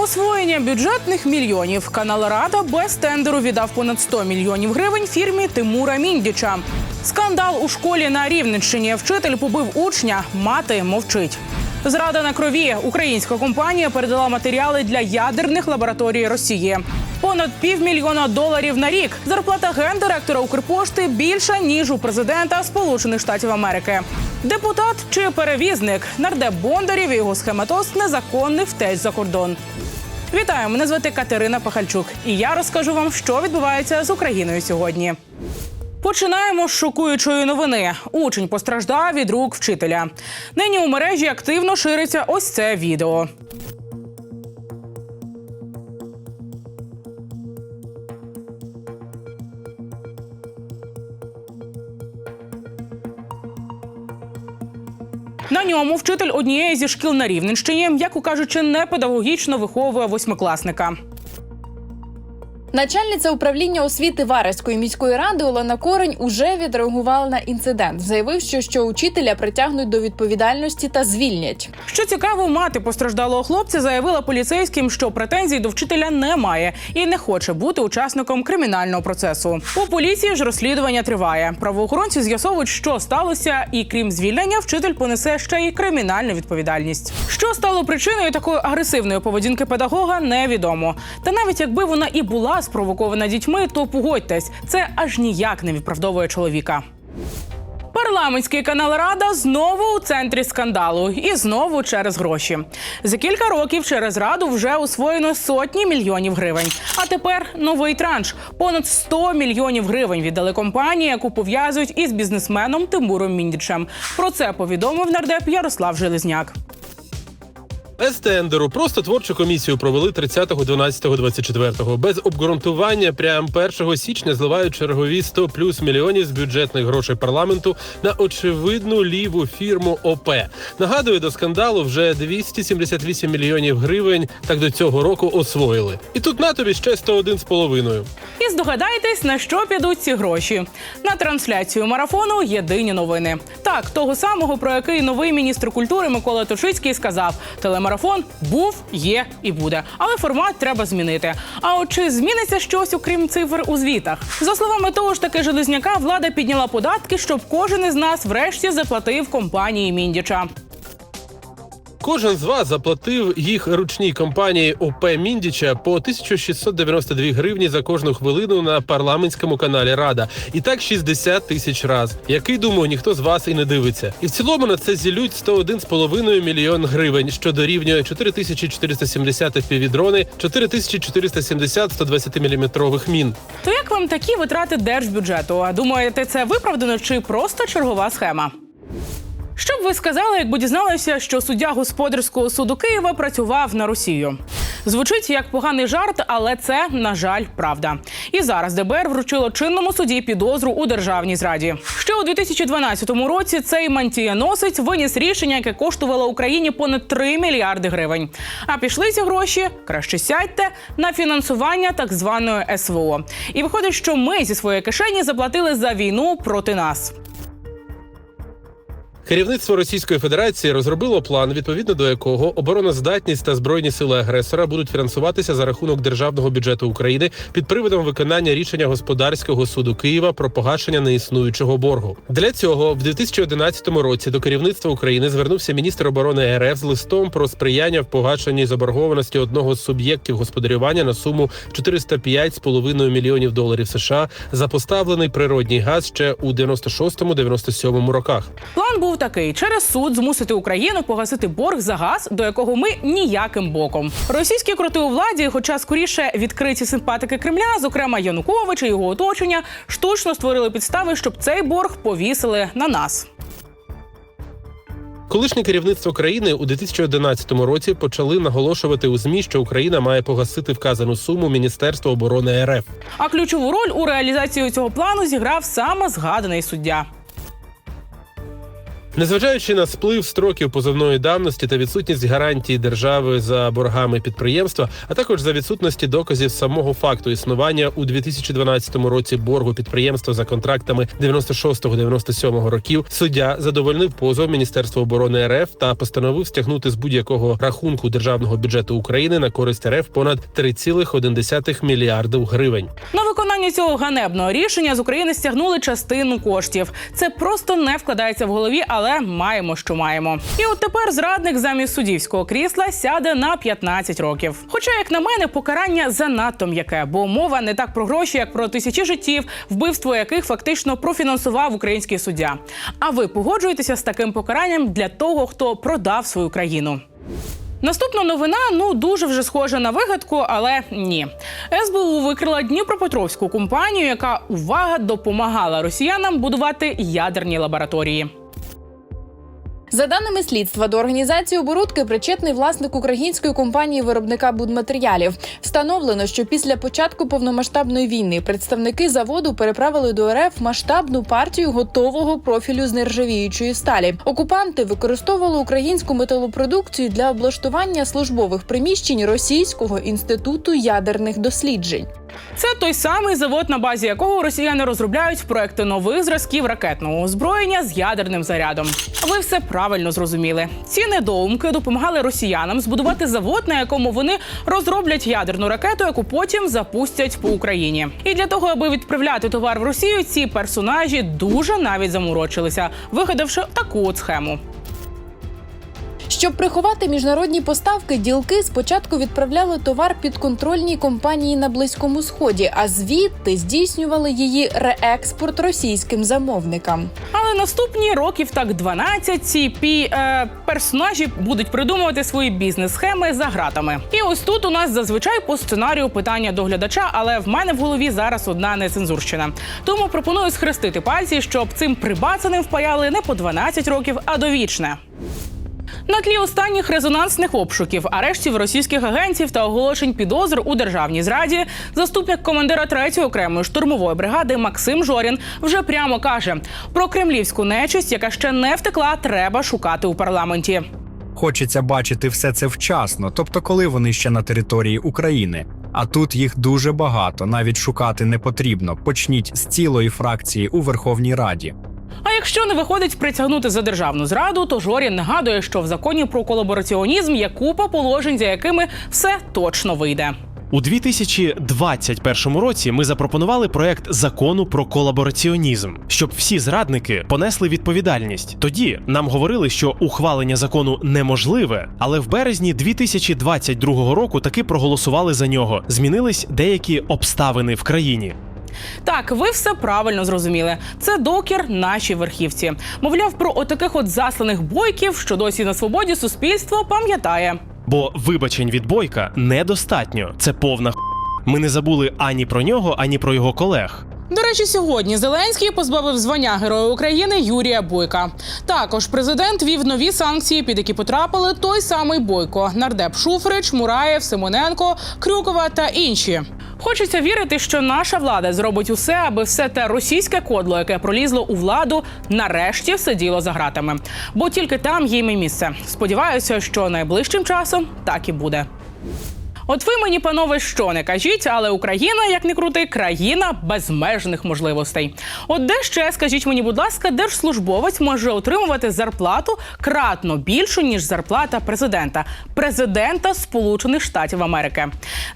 Освоєння бюджетних мільйонів канал Рада без тендеру віддав понад 100 мільйонів гривень фірмі Тимура Міндіча. Скандал у школі на Рівненщині. Вчитель побив учня, мати мовчить. Зрада на крові. Українська компанія передала матеріали для ядерних лабораторій Росії. Понад півмільйона доларів на рік. Зарплата гендиректора Укрпошти більша ніж у президента Сполучених Штатів Америки. Депутат чи перевізник нардеп Бондарів і його схематоз незаконний втеч за кордон. Вітаю, мене звати Катерина Пахальчук, і я розкажу вам, що відбувається з Україною сьогодні. Починаємо з шокуючої новини. Учень постраждав від рук вчителя. Нині у мережі активно шириться ось це відео. На ньому вчитель однієї зі шкіл на Рівненщині, яку кажучи, не педагогічно виховує восьмикласника. Начальниця управління освіти Вареської міської ради Олена Корень уже відреагувала на інцидент, заявивши, що учителя притягнуть до відповідальності та звільнять. Що цікаво, мати постраждалого хлопця заявила поліцейським, що претензій до вчителя немає і не хоче бути учасником кримінального процесу. У поліції ж розслідування триває. Правоохоронці з'ясовують, що сталося, і крім звільнення, вчитель понесе ще й кримінальну відповідальність. Що стало причиною такої агресивної поведінки педагога, невідомо. Та навіть якби вона і була спровокована дітьми, то погодьтесь, це аж ніяк не відправдовує чоловіка. Парламентський канал Рада знову у центрі скандалу і знову через гроші. За кілька років через раду вже освоєно сотні мільйонів гривень. А тепер новий транш понад 100 мільйонів гривень віддали компанії, яку пов'язують із бізнесменом Тимуром Міндічем. Про це повідомив нардеп Ярослав Железняк. Без тендеру просто творчу комісію провели 30.12.24. Без обґрунтування прям 1 січня зливають чергові 100 плюс мільйонів з бюджетних грошей парламенту на очевидну ліву фірму ОП. Нагадую, до скандалу вже 278 мільйонів гривень так до цього року освоїли. І тут на тобі ще 101 з половиною. Здогадайтесь, на що підуть ці гроші. На трансляцію марафону єдині новини. Так, того самого, про який новий міністр культури Микола Тушицький сказав: телемарафон був, є і буде. Але формат треба змінити. А от чи зміниться щось, окрім цифр у звітах? За словами того ж таки Железняка, влада підняла податки, щоб кожен із нас врешті заплатив компанії Міндіча. Кожен з вас заплатив їх ручній компанії ОП Міндіча по 1692 гривні за кожну хвилину на парламентському каналі Рада. І так 60 тисяч раз. Який думаю, ніхто з вас і не дивиться. І в цілому на це зілють 101,5 мільйон гривень, що дорівнює 4470 FPV-дрони, 4470 120-мм мін. То як вам такі витрати держбюджету? А думаєте, це виправдано чи просто чергова схема? Що б ви сказали, якби дізналися, що суддя господарського суду Києва працював на Росію? Звучить як поганий жарт, але це, на жаль, правда. І зараз ДБР вручило чинному суді підозру у державній зраді. Ще у 2012 році цей мантієносець виніс рішення, яке коштувало Україні понад 3 мільярди гривень. А пішли ці гроші краще сядьте на фінансування так званої СВО. І виходить, що ми зі своєї кишені заплатили за війну проти нас. Керівництво Російської Федерації розробило план, відповідно до якого обороноздатність та збройні сили агресора будуть фінансуватися за рахунок державного бюджету України під приводом виконання рішення господарського суду Києва про погашення неіснуючого боргу. Для цього в 2011 році до керівництва України звернувся міністр оборони РФ з листом про сприяння в погашенні заборгованості одного з суб'єктів господарювання на суму 405,5 мільйонів доларів США за поставлений природній газ ще у 96-97 роках. План був такий: через суд змусити Україну погасити борг за газ, до якого ми ніяким боком. Російські кроти у владі, хоча скоріше відкриті симпатики Кремля, зокрема Янукович і його оточення, штучно створили підстави, щоб цей борг повісили на нас. Колишнє керівництво країни у 2011 році почали наголошувати у змі, що Україна має погасити вказану суму Міністерства оборони РФ. А ключову роль у реалізації цього плану зіграв саме згаданий суддя. Незважаючи на сплив строків позовної давності та відсутність гарантій держави за боргами підприємства, а також за відсутності доказів самого факту існування у 2012 році боргу підприємства за контрактами 96-97 років, суддя задовольнив позов Міністерства оборони РФ та постановив стягнути з будь-якого рахунку державного бюджету України на користь РФ понад 3,1 мільярдів гривень. На виконання цього ганебного рішення з України стягнули частину коштів. Це просто не вкладається в голові, але маємо, що маємо. І от тепер зрадник замість суддівського крісла сяде на 15 років. Хоча, як на мене, покарання занадто м'яке, бо мова не так про гроші, як про тисячі життів, вбивство яких фактично профінансував український суддя. А ви погоджуєтеся з таким покаранням для того, хто продав свою країну? Наступна новина ну дуже вже схожа на вигадку, але ні. СБУ викрила Дніпропетровську компанію, яка увага допомагала росіянам будувати ядерні лабораторії. За даними слідства, до організації оборудки причетний власник української компанії виробника будматеріалів. Встановлено, що після початку повномасштабної війни представники заводу переправили до РФ масштабну партію готового профілю з нержавіючої сталі. Окупанти використовували українську металопродукцію для облаштування службових приміщень Російського інституту ядерних досліджень. Це той самий завод, на базі якого росіяни розробляють проекти нових зразків ракетного озброєння з ядерним зарядом. Ви все правильно зрозуміли. Ці недоумки допомагали росіянам збудувати завод, на якому вони розроблять ядерну ракету, яку потім запустять по Україні. І для того, аби відправляти товар в Росію, ці персонажі дуже навіть заморочилися, вигадавши таку от схему. Щоб приховати міжнародні поставки, ділки спочатку відправляли товар підконтрольній компанії на близькому сході, а звідти здійснювали її реекспорт російським замовникам. Але наступні років так 12 ці пі е, персонажі будуть придумувати свої бізнес-схеми за гратами. І ось тут у нас зазвичай по сценарію питання до глядача, але в мене в голові зараз одна нецензурщина. Тому пропоную схрестити пальці, щоб цим прибацаним впаяли не по 12 років, а довічне. На тлі останніх резонансних обшуків, арештів російських агентів та оголошень підозр у державній зраді, заступник командира 3-ї окремої штурмової бригади Максим Жорін вже прямо каже: про кремлівську нечисть, яка ще не втекла, треба шукати у парламенті. Хочеться бачити все це вчасно, тобто коли вони ще на території України. А тут їх дуже багато, навіть шукати не потрібно. Почніть з цілої фракції у Верховній Раді. А якщо не виходить притягнути за державну зраду, то Жорін нагадує, що в законі про колабораціонізм є купа положень, за якими все точно вийде. У 2021 році ми запропонували проект закону про колабораціонізм, щоб всі зрадники понесли відповідальність. Тоді нам говорили, що ухвалення закону неможливе, але в березні 2022 року таки проголосували за нього. Змінились деякі обставини в країні. Так, ви все правильно зрозуміли. Це докір нашій верхівці. Мовляв, про отаких от засланих бойків, що досі на свободі суспільство пам'ятає. Бо вибачень від бойка недостатньо. Це повна х**. Ми не забули ані про нього, ані про його колег. До речі, сьогодні Зеленський позбавив звання Героя України Юрія Бойка. Також президент вів нові санкції, під які потрапили той самий Бойко, нардеп Шуфрич, Мураєв, Симоненко, Крюкова та інші. Хочеться вірити, що наша влада зробить усе, аби все те російське кодло, яке пролізло у владу, нарешті сиділо за гратами. Бо тільки там їм і місце. Сподіваюся, що найближчим часом так і буде. От ви мені, панове, що не кажіть, але Україна, як не крути, країна безмежних можливостей. От де ще скажіть мені, будь ласка, держслужбовець може отримувати зарплату кратно більшу ніж зарплата президента, президента Сполучених Штатів Америки.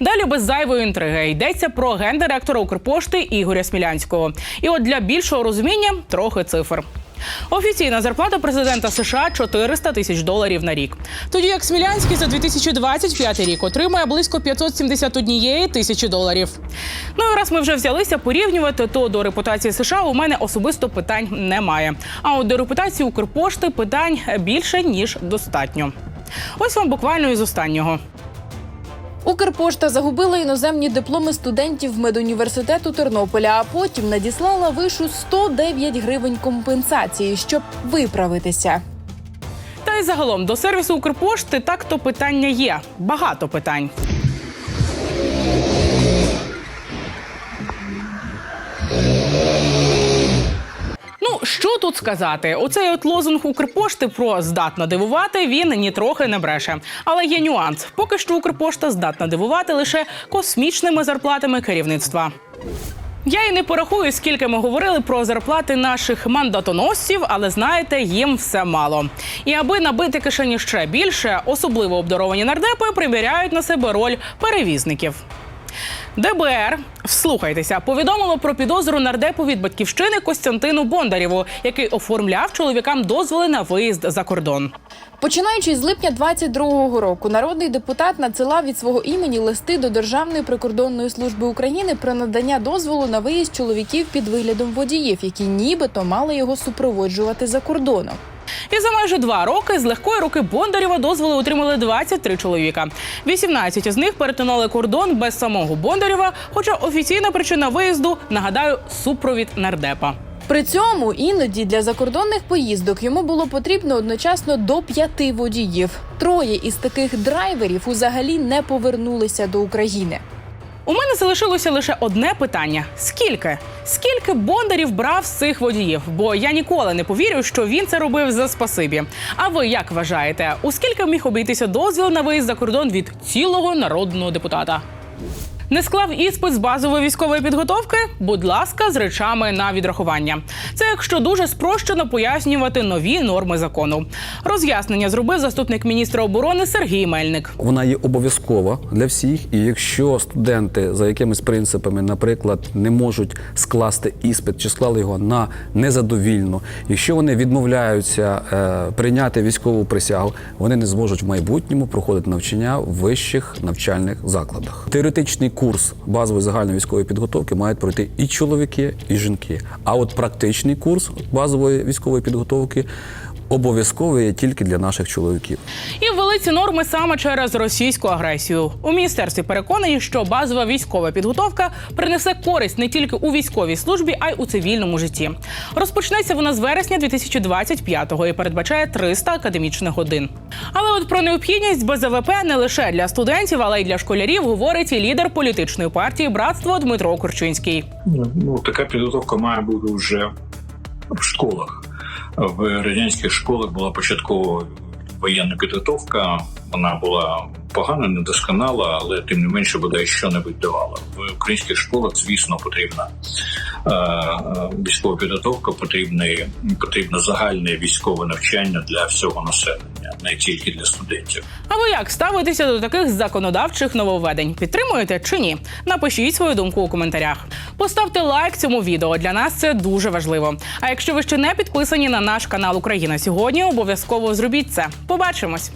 Далі без зайвої інтриги йдеться про гендиректора Укрпошти Ігоря Смілянського. І от для більшого розуміння трохи цифр. Офіційна зарплата президента США 400 тисяч доларів на рік. Тоді як Смілянський за 2025 рік отримує близько 571 тисячі доларів. Ну і раз ми вже взялися порівнювати, то до репутації США у мене особисто питань немає. А от до репутації Укрпошти питань більше ніж достатньо. Ось вам буквально із останнього. Укрпошта загубила іноземні дипломи студентів медуніверситету Тернополя, а потім надіслала вишу 109 гривень компенсації, щоб виправитися. Та й загалом до сервісу Укрпошти так то питання є. Багато питань. Що тут сказати? Оцей от лозунг Укрпошти про здатно дивувати він нітрохи не бреше. Але є нюанс. Поки що Укрпошта здатна дивувати лише космічними зарплатами керівництва. Я і не порахую, скільки ми говорили про зарплати наших мандатоносців, але знаєте, їм все мало. І аби набити кишені ще більше, особливо обдаровані нардепи приміряють на себе роль перевізників. ДБР, вслухайтеся, повідомило про підозру нардепу від батьківщини Костянтину Бондарєву, який оформляв чоловікам дозволи на виїзд за кордон. Починаючи з липня 22-го року, народний депутат надсилав від свого імені листи до Державної прикордонної служби України про надання дозволу на виїзд чоловіків під виглядом водіїв, які нібито мали його супроводжувати за кордоном. І за майже два роки з легкої руки Бондарєва дозволи отримали 23 чоловіка. 18 з них перетинали кордон без самого Бондарєва, хоча офіційна причина виїзду, нагадаю, супровід нардепа. При цьому іноді для закордонних поїздок йому було потрібно одночасно до п'яти водіїв. Троє із таких драйверів узагалі не повернулися до України. У мене залишилося лише одне питання: скільки? Скільки бондарів брав з цих водіїв? Бо я ніколи не повірю, що він це робив за спасибі. А ви як вважаєте, у скільки міг обійтися дозвіл на виїзд за кордон від цілого народного депутата? Не склав іспит з базової військової підготовки? Будь ласка, з речами на відрахування. Це якщо дуже спрощено пояснювати нові норми закону. Роз'яснення зробив заступник міністра оборони Сергій Мельник. Вона є обов'язкова для всіх, і якщо студенти за якимись принципами, наприклад, не можуть скласти іспит чи склали його на незадовільно, якщо вони відмовляються е, прийняти військову присягу, вони не зможуть в майбутньому проходити навчання в вищих навчальних закладах. Теоретичний курс базової загальної військової підготовки мають пройти і чоловіки, і жінки. А от практичний курс базової військової підготовки обов'язковий є тільки для наших чоловіків. І ввели ці норми саме через російську агресію. У міністерстві переконані, що базова військова підготовка принесе користь не тільки у військовій службі, а й у цивільному житті. Розпочнеться вона з вересня 2025-го і передбачає 300 академічних годин. Але от про необхідність БЗВП не лише для студентів, але й для школярів говорить і лідер політичної партії Братство Дмитро Корчинський. Ну, така підготовка має бути вже в школах. В радянських школах була початкова воєнна підготовка. Вона була погана, недосконала, але тим не менше бодай що-небудь давала. В українських школах, звісно, потрібна е, е, військова підготовка, потрібне, потрібно загальне військове навчання для всього населення, не тільки для студентів. А ви як ставитеся до таких законодавчих нововведень? Підтримуєте чи ні? Напишіть свою думку у коментарях. Поставте лайк цьому відео. Для нас це дуже важливо. А якщо ви ще не підписані на наш канал Україна сьогодні, обов'язково зробіть це. Побачимось.